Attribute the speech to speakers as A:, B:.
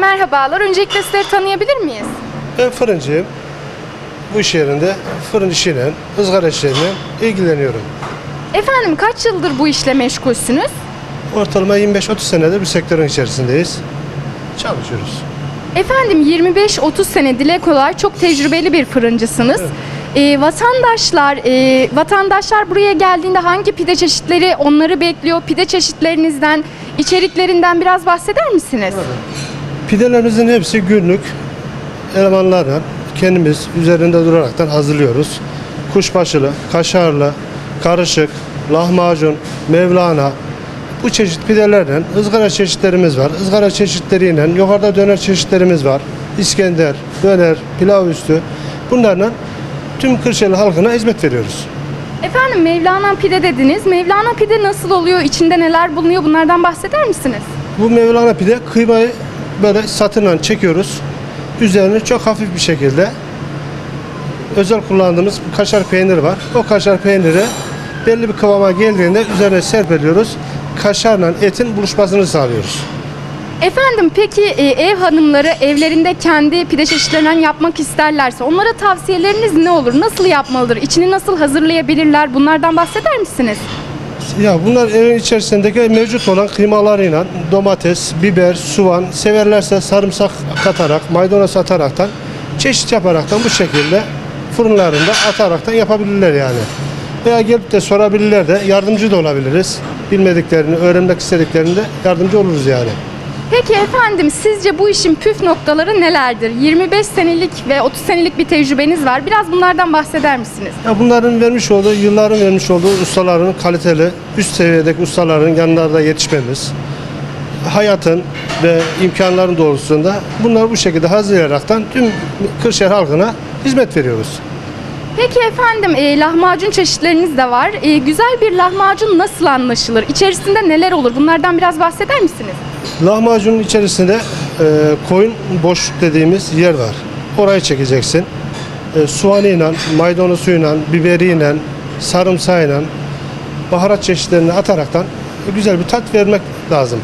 A: Merhabalar. Öncelikle sizleri tanıyabilir miyiz?
B: Ben fırıncıyım. Bu iş yerinde fırın işiyle, ızgara işleriyle ilgileniyorum.
A: Efendim kaç yıldır bu işle meşgulsünüz?
B: Ortalama 25-30 senedir bu sektörün içerisindeyiz. Çalışıyoruz.
A: Efendim 25-30 sene dile kolay çok tecrübeli bir fırıncısınız. Ee, vatandaşlar e, vatandaşlar buraya geldiğinde hangi pide çeşitleri onları bekliyor? Pide çeşitlerinizden, içeriklerinden biraz bahseder misiniz?
B: Pidelerimizin hepsi günlük elemanlarla kendimiz üzerinde duraraktan hazırlıyoruz. Kuşbaşılı, kaşarlı, karışık, lahmacun, mevlana, bu çeşit pidelerden ızgara çeşitlerimiz var. Izgara çeşitleriyle yukarıda döner çeşitlerimiz var. İskender, döner, pilav üstü. Bunlarla tüm Kırşehir halkına hizmet veriyoruz.
A: Efendim Mevlana pide dediniz. Mevlana pide nasıl oluyor? İçinde neler bulunuyor? Bunlardan bahseder misiniz?
B: Bu Mevlana pide kıymayı böyle satırla çekiyoruz. Üzerine çok hafif bir şekilde özel kullandığımız kaşar peyniri var. O kaşar peyniri belli bir kıvama geldiğinde üzerine serpiliyoruz. Kaşarla etin buluşmasını sağlıyoruz.
A: Efendim peki e, ev hanımları evlerinde kendi pide çeşitlerinden yapmak isterlerse onlara tavsiyeleriniz ne olur? Nasıl yapmalıdır? İçini nasıl hazırlayabilirler? Bunlardan bahseder misiniz?
B: Ya bunlar evin içerisindeki mevcut olan kıymalarıyla domates, biber, soğan, severlerse sarımsak katarak, maydanoz ataraktan, çeşit yaparaktan bu şekilde fırınlarında ataraktan yapabilirler yani. Veya gelip de sorabilirler de yardımcı da olabiliriz. Bilmediklerini, öğrenmek istediklerinde yardımcı oluruz yani.
A: Peki efendim sizce bu işin püf noktaları nelerdir? 25 senelik ve 30 senelik bir tecrübeniz var. Biraz bunlardan bahseder misiniz?
B: Ya bunların vermiş olduğu, yılların vermiş olduğu ustaların kaliteli, üst seviyedeki ustaların yanlarında yetişmemiz, hayatın ve imkanların doğrultusunda bunları bu şekilde hazırlayaraktan tüm Kırşehir halkına hizmet veriyoruz.
A: Peki efendim e, lahmacun çeşitleriniz de var. E, güzel bir lahmacun nasıl anlaşılır? İçerisinde neler olur? Bunlardan biraz bahseder misiniz?
B: Lahmacunun içerisinde e, koyun boş dediğimiz yer var. Orayı çekeceksin. E, soğanıyla, maydanozuyla, biberiyle, sarımsağıyla, baharat çeşitlerini ataraktan güzel bir tat vermek lazım.